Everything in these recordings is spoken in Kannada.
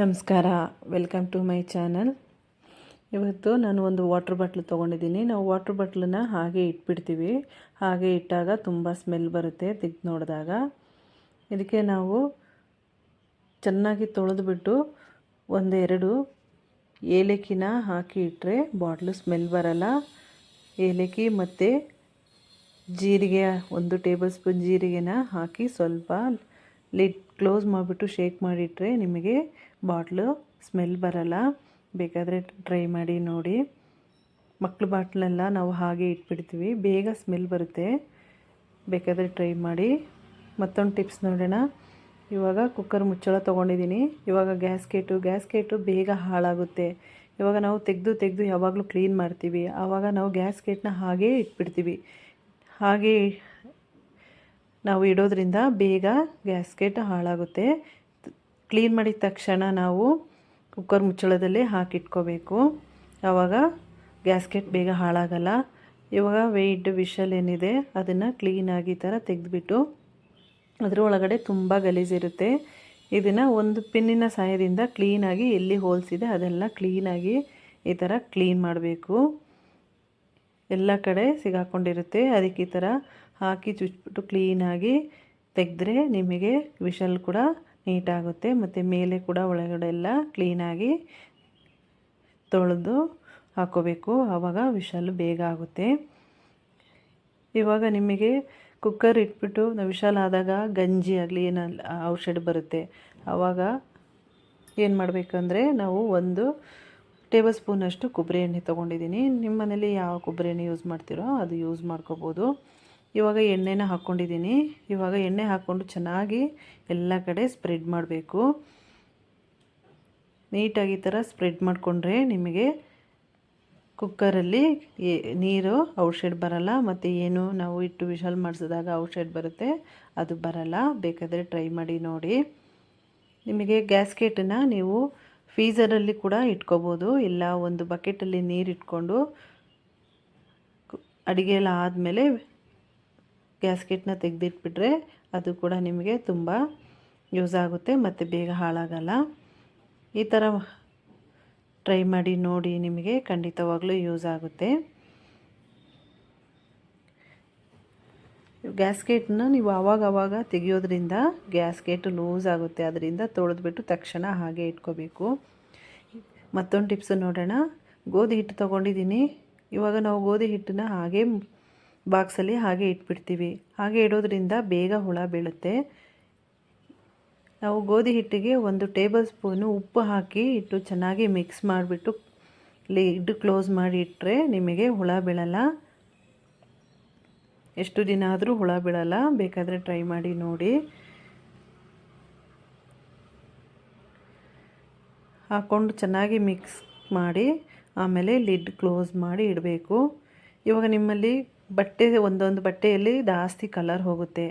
ನಮಸ್ಕಾರ ವೆಲ್ಕಮ್ ಟು ಮೈ ಚಾನಲ್ ಇವತ್ತು ನಾನು ಒಂದು ವಾಟ್ರ್ ಬಾಟ್ಲು ತೊಗೊಂಡಿದ್ದೀನಿ. ನಾವು ವಾಟ್ರ್ ಬಾಟ್ಲನ್ನ ಹಾಗೆ ಇಟ್ಬಿಡ್ತೀವಿ. ಹಾಗೆ ಇಟ್ಟಾಗ ತುಂಬ ಸ್ಮೆಲ್ ಬರುತ್ತೆ ತೆಗ್ದು ನೋಡಿದಾಗ. ಇದಕ್ಕೆ ನಾವು ಚೆನ್ನಾಗಿ ತೊಳೆದುಬಿಟ್ಟು ಒಂದೆರಡು ಏಲಕ್ಕಿನ ಹಾಕಿ ಇಟ್ಟರೆ ಬಾಟ್ಲು ಸ್ಮೆಲ್ ಬರಲ್ಲ. ಏಲಕ್ಕಿ ಮತ್ತು ಜೀರಿಗೆ, ಒಂದು ಟೇಬಲ್ ಸ್ಪೂನ್ ಜೀರಿಗೆನ ಹಾಕಿ ಸ್ವಲ್ಪ ಲಿಡ್ ಕ್ಲೋಸ್ ಮಾಡಿಬಿಟ್ಟು ಶೇಕ್ ಮಾಡಿಟ್ರೆ ನಿಮಗೆ ಬಾಟ್ಲು ಸ್ಮೆಲ್ ಬರಲ್ಲ. ಬೇಕಾದರೆ ಟ್ರೈ ಮಾಡಿ ನೋಡಿ. ಮಕ್ಳು ಬಾಟ್ಲೆಲ್ಲ ನಾವು ಹಾಗೆ ಇಟ್ಬಿಡ್ತೀವಿ. ಬೇಗ ಸ್ಮೆಲ್ ಬರುತ್ತೆ. ಬೇಕಾದರೆ ಟ್ರೈ ಮಾಡಿ. ಮತ್ತೊಂದು ಟಿಪ್ಸ್ ನೋಡೋಣ. ಇವಾಗ ಕುಕ್ಕರ್ ಮುಚ್ಚಳ ತೊಗೊಂಡಿದ್ದೀನಿ. ಇವಾಗ ಗ್ಯಾಸ್ಕೆಟು ಗ್ಯಾಸ್ಕೆಟು ಬೇಗ ಹಾಳಾಗುತ್ತೆ. ಇವಾಗ ನಾವು ತೆಗೆದು ತೆಗೆದು ಯಾವಾಗಲೂ ಕ್ಲೀನ್ ಮಾಡ್ತೀವಿ. ಆವಾಗ ನಾವು ಗ್ಯಾಸ್ಕೇಟ್ನ ಹಾಗೇ ಇಟ್ಬಿಡ್ತೀವಿ. ಹಾಗೆ ನಾವು ಇಡೋದ್ರಿಂದ ಬೇಗ ಗ್ಯಾಸ್ಕೆಟ್ ಹಾಳಾಗುತ್ತೆ. ಕ್ಲೀನ್ ಮಾಡಿದ ತಕ್ಷಣ ನಾವು ಕುಕ್ಕರ್ ಮುಚ್ಚಳದಲ್ಲಿ ಹಾಕಿಟ್ಕೋಬೇಕು. ಆವಾಗ ಗ್ಯಾಸ್ಕೆಟ್ ಬೇಗ ಹಾಳಾಗಲ್ಲ. ಇವಾಗ ವೆಯ್ಟ್, ವಿಷಲ್ ಏನಿದೆ ಅದನ್ನು ಕ್ಲೀನಾಗಿ ಈ ಥರ ತೆಗೆದುಬಿಟ್ಟು ಅದರ ಒಳಗಡೆ ತುಂಬ ಗಲೀಜಿರುತ್ತೆ ಇದನ್ನು ಒಂದು ಪಿನ್ನಿನ ಸಹಾಯದಿಂದ ಕ್ಲೀನಾಗಿ ಎಲ್ಲಿ ಹೋಲ್ಸಿದೆ ಅದೆಲ್ಲ ಕ್ಲೀನಾಗಿ ಈ ಥರ ಕ್ಲೀನ್ ಮಾಡಬೇಕು. ಎಲ್ಲ ಕಡೆ ಸಿಗಾಕೊಂಡಿರುತ್ತೆ. ಅದಕ್ಕೆ ಈ ಥರ ಹಾಕಿ ಚುಚ್ಬಿಟ್ಟು ಕ್ಲೀನಾಗಿ ತೆಗೆದ್ರೆ ನಿಮಗೆ ವಿಷಲ್ ಕೂಡ ನೀಟಾಗುತ್ತೆ. ಮತ್ತು ಮೇಲೆ ಕೂಡ ಒಳಗಡೆ ಎಲ್ಲ ಕ್ಲೀನಾಗಿ ತೊಳೆದು ಹಾಕೋಬೇಕು. ಆವಾಗ ವಿಷಲ್ ಬೇಗ ಆಗುತ್ತೆ. ಇವಾಗ ನಿಮಗೆ ಕುಕ್ಕರ್ ಇಟ್ಬಿಟ್ಟು ವಿಶಲ್ ಆದಾಗ ಗಂಜಿ ಆಗಲಿ ಏನಲ್ಲ ಔಷಧಿ ಬರುತ್ತೆ. ಆವಾಗ ಏನು ಮಾಡಬೇಕಂದ್ರೆ ನಾವು ಒಂದು ಟೇಬಲ್ ಸ್ಪೂನಷ್ಟು ಕೊಬ್ಬರಿ ಎಣ್ಣೆ ತೊಗೊಂಡಿದ್ದೀನಿ. ನಿಮ್ಮ ಮನೇಲಿ ಯಾವ ಕೊಬ್ಬರಿ ಎಣ್ಣೆ ಯೂಸ್ ಮಾಡ್ತೀರೋ ಅದು ಯೂಸ್ ಮಾಡ್ಕೋಬೋದು. ಇವಾಗ ಎಣ್ಣೆನ ಹಾಕ್ಕೊಂಡಿದ್ದೀನಿ. ಇವಾಗ ಎಣ್ಣೆ ಹಾಕ್ಕೊಂಡು ಚೆನ್ನಾಗಿ ಎಲ್ಲ ಕಡೆ ಸ್ಪ್ರೆಡ್ ಮಾಡಬೇಕು. ನೀಟಾಗಿ ಈ ಥರ ಸ್ಪ್ರೆಡ್ ಮಾಡಿಕೊಂಡ್ರೆ ನಿಮಗೆ ಕುಕ್ಕರಲ್ಲಿ ನೀರು ಔಟ್ಸೈಡ್ ಬರಲ್ಲ ಮತ್ತು ಏನು ನಾವು ಇಟ್ಟು ವಿಶಾಲ್ ಮಾಡಿಸಿದಾಗ ಔಟ್ಸೈಡ್ ಬರುತ್ತೆ, ಅದು ಬರಲ್ಲ. ಬೇಕಾದರೆ ಟ್ರೈ ಮಾಡಿ ನೋಡಿ. ನಿಮಗೆ ಗ್ಯಾಸ್ಕೆಟನ್ನು ನೀವು ಫೀಸರಲ್ಲಿ ಕೂಡ ಇಟ್ಕೋಬೋದು. ಇಲ್ಲ, ಒಂದು ಬಕೆಟಲ್ಲಿ ನೀರು ಇಟ್ಕೊಂಡು ಅಡುಗೆ ಎಲ್ಲ ಆದಮೇಲೆ ಗ್ಯಾಸ್ಕೆಟ್ನ ತೆಗೆದಿಟ್ಬಿಟ್ರೆ ಅದು ಕೂಡ ನಿಮಗೆ ತುಂಬ ಯೂಸ್ ಆಗುತ್ತೆ, ಮತ್ತು ಬೇಗ ಹಾಳಾಗಲ್ಲ. ಈ ಥರ ಟ್ರೈ ಮಾಡಿ ನೋಡಿ ನಿಮಗೆ ಖಂಡಿತವಾಗಲೂ ಯೂಸ್ ಆಗುತ್ತೆ. ಗ್ಯಾಸ್ಕೆಟ್ನ ನೀವು ಆವಾಗ ಆವಾಗ ತೆಗೆಯೋದ್ರಿಂದ ಗ್ಯಾಸ್ಕೆಟ್ ಲೂಸ್ ಆಗುತ್ತೆ. ಅದರಿಂದ ತೊಳೆದ್ಬಿಟ್ಟು ತಕ್ಷಣ ಹಾಗೆ ಇಟ್ಕೋಬೇಕು. ಮತ್ತೊಂದು ಟಿಪ್ಸ್ ನೋಡೋಣ. ಗೋಧಿ ಹಿಟ್ಟು ತೊಗೊಂಡಿದ್ದೀನಿ. ಇವಾಗ ನಾವು ಗೋಧಿ ಹಿಟ್ಟನ್ನ ಹಾಗೆ ಬಾಕ್ಸಲ್ಲಿ ಹಾಗೆ ಇಟ್ಬಿಡ್ತೀವಿ. ಹಾಗೆ ಇಡೋದ್ರಿಂದ ಬೇಗ ಹುಳ ಬೀಳುತ್ತೆ. ನಾವು ಗೋಧಿ ಹಿಟ್ಟಿಗೆ ಒಂದು ಟೇಬಲ್ ಸ್ಪೂನು ಉಪ್ಪು ಹಾಕಿ ಇಟ್ಟು ಚೆನ್ನಾಗಿ ಮಿಕ್ಸ್ ಮಾಡಿಬಿಟ್ಟು ಲಿಡ್ ಕ್ಲೋಸ್ ಮಾಡಿ ಇಟ್ಟರೆ ನಿಮಗೆ ಹುಳ ಬೀಳಲ್ಲ. ಎಷ್ಟು ದಿನ ಆದರೂ ಹುಳ ಬೀಳಲ್ಲ. ಬೇಕಾದರೆ ಟ್ರೈ ಮಾಡಿ ನೋಡಿ. ಹಾಕ್ಕೊಂಡು ಚೆನ್ನಾಗಿ ಮಿಕ್ಸ್ ಮಾಡಿ, ಆಮೇಲೆ ಲಿಡ್ ಕ್ಲೋಸ್ ಮಾಡಿ ಇಡಬೇಕು. ಇವಾಗ ನಿಮ್ಮಲ್ಲಿ ಬಟ್ಟೆ, ಒಂದೊಂದು ಬಟ್ಟೆಯಲ್ಲಿ ಜಾಸ್ತಿ ಕಲರ್ ಹೋಗುತ್ತೆ.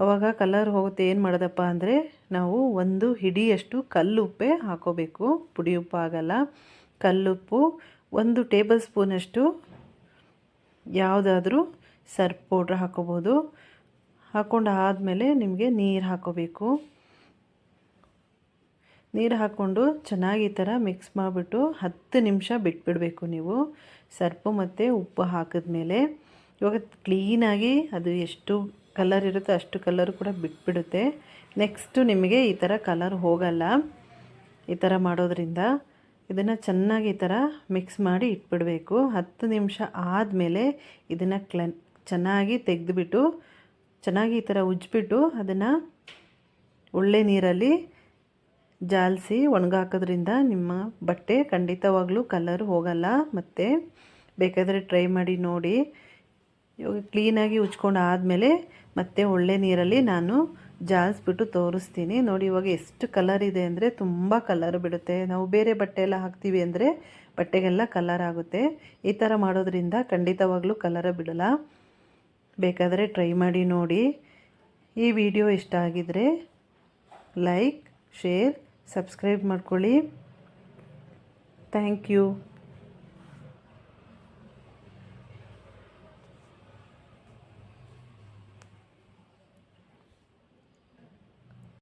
ಆವಾಗ ಕಲರ್ ಹೋಗುತ್ತೆ ಏನು ಮಾಡೋದಪ್ಪ ಅಂದರೆ, ನಾವು ಒಂದು ಹಿಡಿಯಷ್ಟು ಕಲ್ಲುಪ್ಪೆ ಹಾಕೋಬೇಕು. ಪುಡಿ ಉಪ್ಪು ಆಗಲ್ಲ. ಕಲ್ಲುಪ್ಪು ಒಂದು ಟೇಬಲ್ ಸ್ಪೂನಷ್ಟು ಯಾವುದಾದ್ರೂ ಸರ್ಪ್ ಪೌಡ್ರ್ ಹಾಕೋಬೋದು. ಹಾಕ್ಕೊಂಡು ಆದಮೇಲೆ ನಿಮಗೆ ನೀರು ಹಾಕೋಬೇಕು. ನೀರು ಹಾಕ್ಕೊಂಡು ಚೆನ್ನಾಗಿ ಈ ಥರ ಮಿಕ್ಸ್ ಮಾಡಿಬಿಟ್ಟು ಹತ್ತು ನಿಮಿಷ ಬಿಟ್ಬಿಡಬೇಕು ನೀವು. ಸರ್ಪು ಮತ್ತು ಉಪ್ಪು ಹಾಕಿದ್ಮೇಲೆ. ಇವಾಗ ಕ್ಲೀನಾಗಿ ಅದು ಎಷ್ಟು ಕಲರ್ ಇರುತ್ತೋ ಅಷ್ಟು ಕಲರ್ ಕೂಡ ಬಿಟ್ಬಿಡುತ್ತೆ. ನೆಕ್ಸ್ಟು ನಿಮಗೆ ಈ ಥರ ಕಲರ್ ಹೋಗಲ್ಲ. ಈ ಥರ ಮಾಡೋದ್ರಿಂದ ಇದನ್ನು ಚೆನ್ನಾಗಿ ಈ ಥರ ಮಿಕ್ಸ್ ಮಾಡಿ ಇಟ್ಬಿಡಬೇಕು. ಹತ್ತು ನಿಮಿಷ ಆದಮೇಲೆ ಇದನ್ನು ಕ್ಲನ್ ಚೆನ್ನಾಗಿ ತೆಗೆದುಬಿಟ್ಟು, ಚೆನ್ನಾಗಿ ಈ ಥರ ಉಜ್ಜಿಬಿಟ್ಟು ಅದನ್ನು ಒಳ್ಳೆ ನೀರಲ್ಲಿ ಜಾಲಿಸಿ ಒಣಗಾಕೋದ್ರಿಂದ ನಿಮ್ಮ ಬಟ್ಟೆ ಖಂಡಿತವಾಗ್ಲೂ ಕಲರ್ ಹೋಗಲ್ಲ. ಮತ್ತು ಬೇಕಾದರೆ ಟ್ರೈ ಮಾಡಿ ನೋಡಿ. ಇವಾಗ ಕ್ಲೀನಾಗಿ ಉಜ್ಕೊಂಡು ಆದಮೇಲೆ ಮತ್ತೆ ಒಳ್ಳೆ ನೀರಲ್ಲಿ ನಾನು ಜಾಲಿಸ್ಬಿಟ್ಟು ತೋರಿಸ್ತೀನಿ. ನೋಡಿ ಇವಾಗ ಎಷ್ಟು ಕಲರ್ ಇದೆ ಅಂದರೆ ತುಂಬ ಕಲರ್ ಬಿಡುತ್ತೆ. ನಾವು ಬೇರೆ ಬಟ್ಟೆ ಎಲ್ಲ ಹಾಕ್ತೀವಿ ಅಂದರೆ ಬಟ್ಟೆಗೆಲ್ಲ ಕಲರ್ ಆಗುತ್ತೆ. ಈ ಥರ ಮಾಡೋದ್ರಿಂದ ಖಂಡಿತವಾಗ್ಲೂ ಕಲರ ಬಿಡಲ್ಲ. ಬೇಕಾದರೆ ಟ್ರೈ ಮಾಡಿ ನೋಡಿ. ಈ ವಿಡಿಯೋ ಇಷ್ಟ ಆಗಿದರೆ ಲೈಕ್ ಶೇರ್ ಸಬ್ಸ್ಕ್ರೈಬ್ ಮಾಡ್ಕೊಳ್ಳಿ. Thank you.